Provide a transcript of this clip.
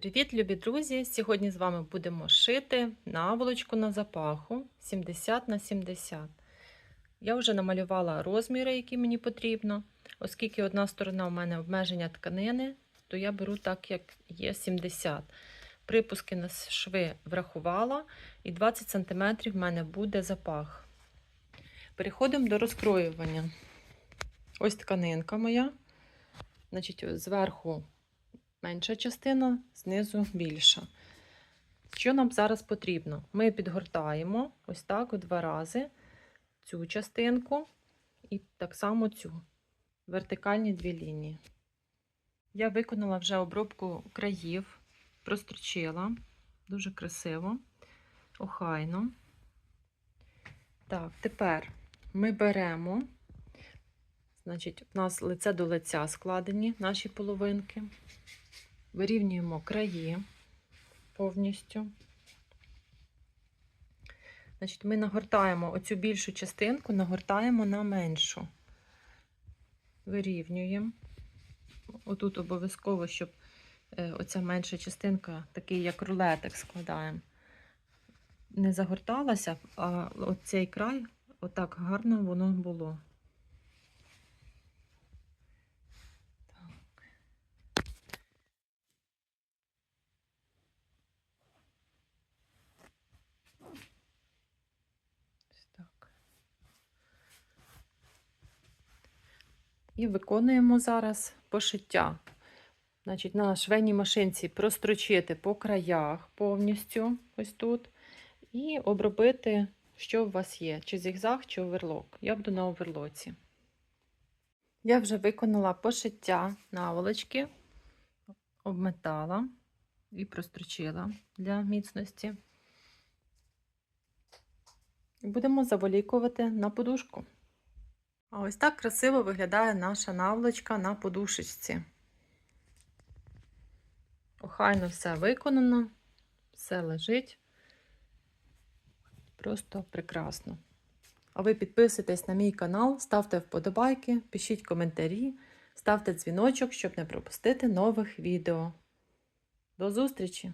Привіт, любі друзі! Сьогодні з вами будемо шити наволочку на запаху 70 на 70. Я вже намалювала розміри, які мені потрібно. Оскільки одна сторона у мене обмеження тканини, то я беру так, як є 70. Припуски на шви врахувала, і 20 см в мене буде запах. Переходимо до розкроювання. Ось тканинка моя. Значить, зверху менша частина, знизу більша. Що нам зараз потрібно? Ми підгортаємо ось так у два рази цю частинку і так само цю вертикальні дві лінії. Я виконала вже обробку країв, прострочила, дуже красиво, охайно. Так, тепер ми беремо, значить, у нас лице до лиця складені наші половинки. Вирівнюємо краї повністю. Значить, Ми нагортаємо оцю більшу частинку, нагортаємо на меншу. Вирівнюємо. Отут обов'язково, щоб е, оця менша частинка, такий як рулетик складаємо, не загорталася, а оцей край, отак гарно воно було. І виконуємо зараз пошиття. Значить, на швейній машинці прострочити по краях повністю ось тут. І обробити, що у вас є, чи зігзаг, чи оверлок. Я буду на оверлоці. Я вже виконала пошиття наволочки, обметала і прострочила для міцності. Будемо заволікувати на подушку. А ось так красиво виглядає наша наволочка на подушечці. Охайно все виконано, все лежить. Просто прекрасно. А ви підписуйтесь на мій канал, ставте вподобайки, пишіть коментарі, ставте дзвіночок, щоб не пропустити нових відео. До зустрічі!